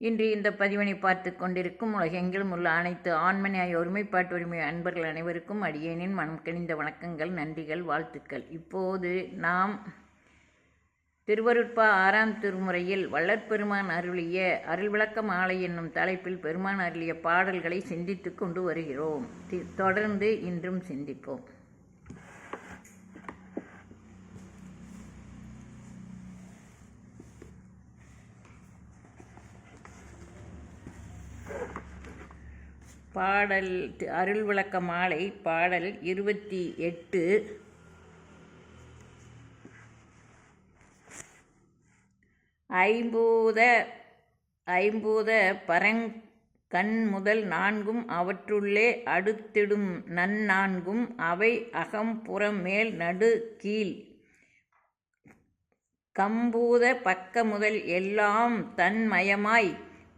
இன்று இந்த பதிவினை பார்த்து கொண்டிருக்கும் உலகெங்கிலும் உள்ள அனைத்து ஆண்மனையாய் ஒருமைப்பாட்டு உரிமை அன்பர்கள் அனைவருக்கும் அடியேனின் மனம் கணிந்த வணக்கங்கள் நன்றிகள் வாழ்த்துக்கள். இப்போது நாம் திருவருட்பா ஆறாம் திருமுறையில் வள்ளற்பெருமான் அருளிய அருள் விளக்க மாலை என்னும் தலைப்பில் பெருமான் அருளிய பாடல்களை சிந்தித்து கொண்டு வருகிறோம். தி- தொடர்ந்து இன்றும் சிந்திப்போம். பாடல் அருள் விளக்க மாலை பாடல் இருபத்தி எட்டு. ஐம்பூத ஐம்பூத பரங் கண் முதல் நான்கும் அவற்றுள்ளே அடுத்திடும் நன்னான்கும் அவை அகம் புறம் மேல் நடு கீழ். கம்பூத பக்க முதல் எல்லாம் தன்மயமாய்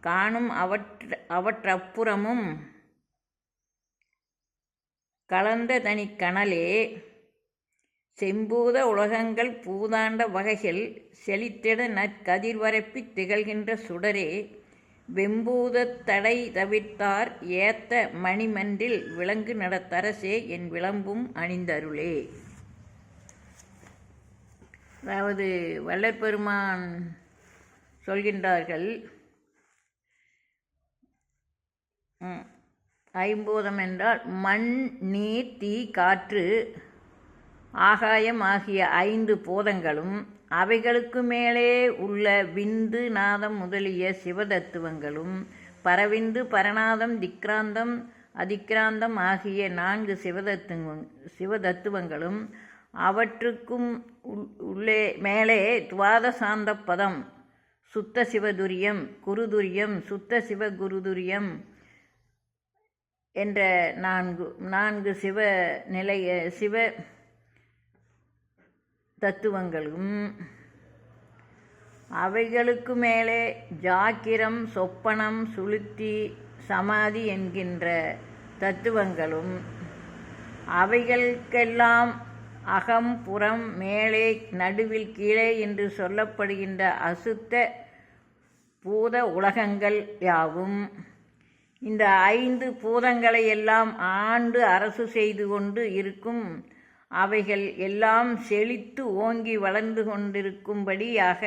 காணும் அவற்ற அவற்றப்புறமும் கலந்த தனிக் கனலே செம்பூத உலகங்கள் பூதாண்ட வகைகள் செழித்திட நற்கதிர்வரப்பித் திகழ்கின்ற சுடரே வெம்பூதத் தடை தவிர்த்தார் ஏத்த மணிமன்றில் விளங்கு நடத்தரசே என் விளம்பும் அணிந்தருளே. அதாவது வல்லற்பெருமான் சொல்கின்றார்கள் ம், ஐம்பூதம் என்றால் மண் நீர் தீ காற்று ஆகாயம் ஆகிய ஐந்து பூதங்களும் அவைகளுக்கு மேலே உள்ள விந்து நாதம் முதலிய சிவதத்துவங்களும் பரவிந்து பரநாதம் திக்ராந்தம் அதிக்ராந்தம் ஆகிய நான்கு சிவதத்துவங் சிவதத்துவங்களும் அவற்றுக்கும் உள்- உள்ளே மேலே துவாதசாந்த பதம் சுத்த சிவதுரியம் குருதுரியம் சுத்த சிவ குருதுரியம் என்ற நான்கு நான்கு சிவ நிலைய சிவ தத்துவங்களும் அவைகளுக்கு மேலே ஜாக்கிரம் சொப்பனம் சுளுத்தி சமாதி என்கின்ற தத்துவங்களும் அவைகளுக்கெல்லாம் அகம் புறம் மேலே நடுவில் கீழே என்று சொல்லப்படுகின்ற அசுத்த பூத உலகங்கள் யாவும். இந்த ஐந்து பூதங்களை எல்லாம் ஆண்டு அரசு செய்து கொண்டு இருக்கும். அவைகள் எல்லாம் செழித்து ஓங்கி வளர்ந்து கொண்டிருக்கும்படியாக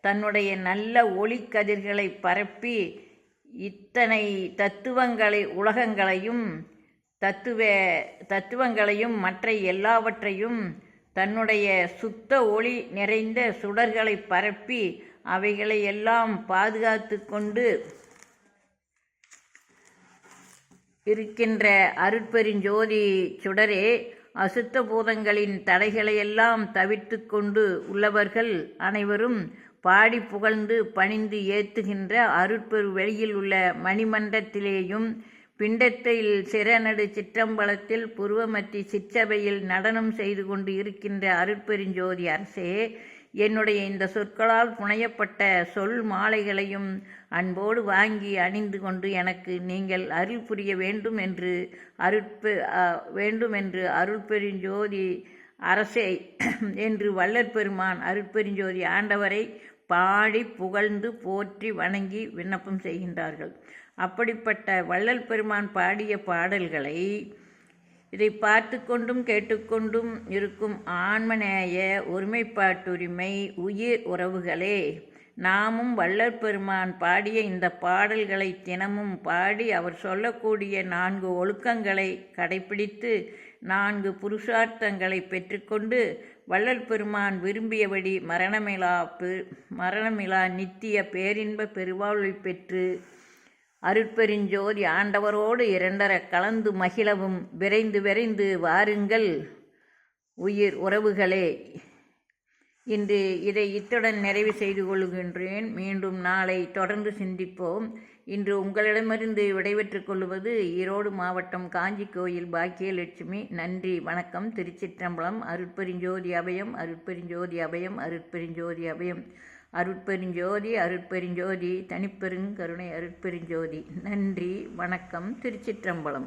தன்னுடைய நல்ல ஒளிக்கதிர்களை பரப்பி இத்தனை தத்துவங்களை உலகங்களையும் தத்துவ தத்துவங்களையும் மற்ற எல்லாவற்றையும் தன்னுடைய சுத்த ஒளி நிறைந்த சுடர்களை பரப்பி அவைகளை எல்லாம் பாதுகாத்து கொண்டு இருக்கின்ற அருட்பெருஞ்சோதி சுடரே அசுத்த பூதங்களின் தடைகளையெல்லாம் தவிர்த்து கொண்டு உள்ளவர்கள் அனைவரும் பாடி புகழ்ந்து பணிந்து ஏத்துகின்ற அருட்பெரு வெளியில் உள்ள மணிமண்டத்திலேயும் பிண்டத்தில் சிறநடு சிற்றம்பலத்தில் புருவமத்தி சிற்றபையில் நடனம் செய்து கொண்டு இருக்கின்ற அருட்பெருஞ்சோதி அரசே என்னுடைய இந்த சொற்களால் புனையப்பட்ட சொல் மாலைகளையும் அன்போடு வாங்கி அணிந்து கொண்டு எனக்கு நீங்கள் அருள் புரிய வேண்டும் என்று அருட்பெ வேண்டும் என்று அருள்பெருஞ்சோதி அரசே என்று வள்ளற்பெருமான் அருட்பெருஞ்சோதி ஆண்டவரை பாடி புகழ்ந்து போற்றி வணங்கி விண்ணப்பம் செய்கின்றார்கள். அப்படிப்பட்ட வள்ளல் பெருமான் பாடிய பாடல்களை இதை பார்த்து கொண்டும் கேட்டுக்கொண்டும் இருக்கும் ஆன்மநேய ஒருமைப்பாட்டுரிமை உயிர் உறவுகளே நாமும் வள்ளல் பெருமான் பாடிய இந்த பாடல்களை தினமும் பாடி அவர் சொல்லக்கூடிய நான்கு ஒழுக்கங்களை கடைப்பிடித்து நான்கு புருஷார்த்தங்களை பெற்றுக்கொண்டு வள்ளல் பெருமான் விரும்பியபடி மரணமிலா பெ- மரணமிலா நித்திய பேரின்ப பெருவாழ்வை பெற்று அருட்பெருஞ்சோதி ஆண்டவரோடு இரண்டர கலந்து மகிழவும் விரைந்து விரைந்து வாருங்கள். உயிர் உறவுகளே இன்று இதை இத்துடன் நிறைவு செய்து கொள்கின்றேன். மீண்டும் நாளை தொடர்ந்து சிந்திப்போம். இன்று உங்களிடமிருந்து விடைபெற்றுக் கொள்வது ஈரோடு மாவட்டம் காஞ்சி கோயில் பாக்கியலட்சுமி. நன்றி வணக்கம். திருச்சிற்றம்பலம் அருட்பெருஞ்சோதி அபயம் அருட்பெருஞ்சோதி அபயம் அருட்பெருஞ்சோதி அபயம். அருட்பெருஞ்சோதி அருட்பெருஞ்சோதி தனிப்பெருங்கருணை அருட்பெருஞ்சோதி. நன்றி வணக்கம் திருச்சிற்றம்பலம்.